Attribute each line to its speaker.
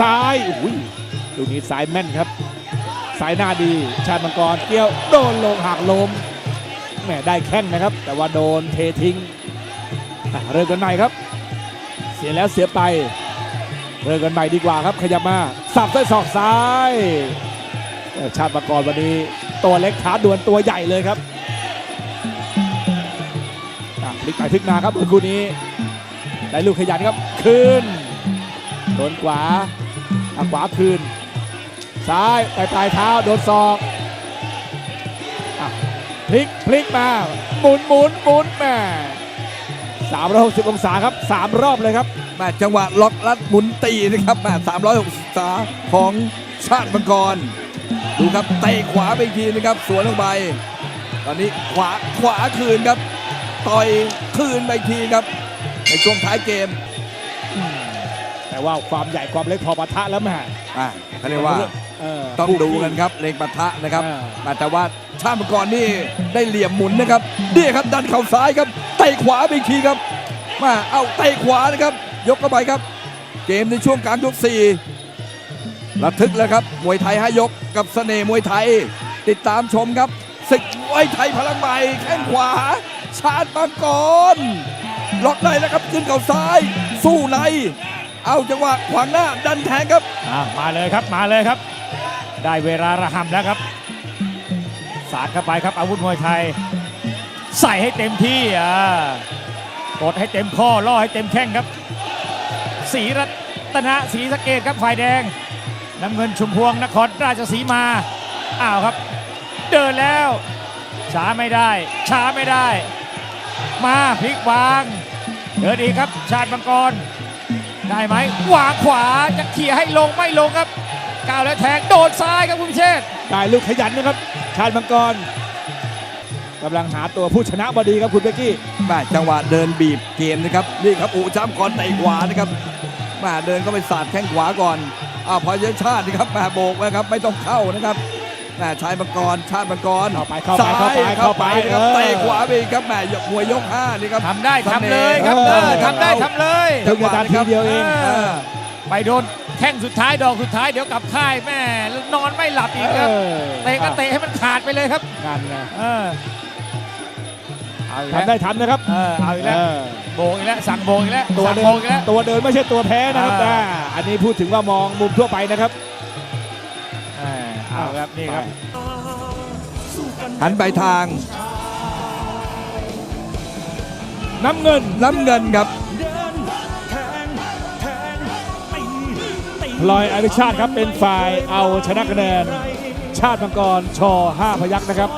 Speaker 1: ซ้ายอุ้ยลูกนี้ซ้ายแม่นครับ สายหน้าดีชาติมังกรเกี่ยวโดนลงหักลมแหมได้แข้งนะครับ แต่ว่าโดนเททิ้งเริ่มกันใหม่ครับ เสียแล้วเสียไป เริ่มกันใหม่ดีกว่าครับ ขยับมาสับด้วยศอกซ้าย ชาติมังกรวันนี้ตัวเล็กท้าดวลตัวใหญ่เลยครับพลิกไปพลิกมาครับเมื่อคู่นี้ได้ลูกขยันครับ คืน โดนขวาขวาคืน ซ้ายปปลายเท้าโดนศอกพลิกพลิกมาหมุนหมุนหมุนแม่สามร้อยหกสิบองศาครับสามรอบเลยครับ
Speaker 2: แมาจังหวะล็อกลัดหมุนตีนะครับแมา360ศาของชาติมังกร ดูครับเตะขวาไปทีนะครับ สวนลงไป ตอนนี้ขวาขวาคืนครับ ต่อยคืนไปทีครับ ในช่วงท้ายเกม
Speaker 1: แต่ว่าความใหญ่ความเล็กพอปะทะแล้วแม่
Speaker 2: อ่าเขาเรียกว่า
Speaker 1: เออ
Speaker 2: ต้องดูกันครับเลงปะทะนะครับ
Speaker 1: อ่า
Speaker 2: อ่าแต่ว่าชาติมังกรนี่ได้เหลี่ยมหมุนนะครับนี่ครับดันเข่าซ้ายครับเตะขวาไปอีกทีครับมาเอาเตะขวานะครับ ยกเข้าไปครับ เกมในช่วงกลางยกสี่ระทึกแล้วครับมวยไทยห้ายกกับเสน่ห์มวยไทย ติดตามชมครับศึกมวยไทยพลังใหม่แข้งขวา ชาติมังกรล็อกได้แล้วครับขึ้นเข่าซ้าย สู้ใน เอาจังหวะขวางหน้าดันแทงครับ
Speaker 3: อะมาเลยครับมาเลยครับ ได้เวลาระหำแล้วครับ สาดเข้าไปครับอาวุธมวยไทย ใส่ให้เต็มที่อ่ากดให้เต็มข้อล่อให้เต็มแข้งครับสีรัตนะสีสะเกตครับฝ่ายแดงน้ำเงินชุมพวงนครราชสีมาอ้าวครับ เดินแล้วช้าไม่ได้ ช้าไม่ได้ มาพลิกวาง เดินอีกครับ ชาติมังกร ได้ไหมวางขวาจะเขี่ยให้ลงไม่ลงครับก้าวแล้วแทงโดนซ้ายครับคุณพิเชษฐ์
Speaker 1: ได้ลูกขยันนะครับ ชาติมังกรกำลังหาตัวผู้ชนะบดีครับคุณเบกกี้
Speaker 2: แมาจังหวะเดินบีบเกมนะครับนี่ครับอุจ้ำก่อนเตะขวานะครับแมาเดินก็ไปสาดแข้งขวาก่อนอ้าวพอเยชาตินะครับแมาโบกนะครับไม่ต้องเข้านะครับ แมาชายมังกรชาติมังกร
Speaker 1: เข้าไปเข้าไป
Speaker 2: ซ้ย
Speaker 1: เข้าไปเข้าไป
Speaker 2: นะครับ
Speaker 1: เออ
Speaker 2: เตะขวาไปอีกครับแหมยกมวยยกห้านี่ครับ
Speaker 3: ทำได้ทำเลยครับ
Speaker 1: เอ
Speaker 3: เอ
Speaker 1: อ
Speaker 3: อทำได้ทำเลย
Speaker 1: เพิ่งจะนาทีเดียวเอง
Speaker 3: เออไปโดนแข้งสุดท้ายดอกสุดท้ายเดี๋ยวกลับค่ายแม่นอนไม่หลับอีกครับ
Speaker 1: เออ
Speaker 3: เตะก็เตะให้มันขาดไปเลยครับ
Speaker 1: นั่นไง
Speaker 3: เออเอาอีกแล้ว
Speaker 1: ทำได้ทำนะครับ
Speaker 3: เออเอาอีกแล้ว
Speaker 1: เออ
Speaker 3: โบกอีกแล้วสั่งโบกอีกแล้ว
Speaker 1: ตัว
Speaker 3: สั่ง
Speaker 1: เดิ
Speaker 3: โบ
Speaker 1: น
Speaker 3: กอีกแล้ว
Speaker 1: ตัวเดินไม่ใช่ตัวแพ้นะครับ
Speaker 3: อ่า
Speaker 1: อ่าอันนี้พูดถึงว่ามองมุมทั่วไปนะครับ
Speaker 3: เออ เอาครับนี่ครับ
Speaker 2: หันไปทาง
Speaker 1: น้ำเงิน
Speaker 2: น้ำเงินครับ
Speaker 1: พลอยอภิชาติครับเป็นฝ่ายเอาชนะคะแนน ชาติมังกรชอ5พยักษ์นะครับ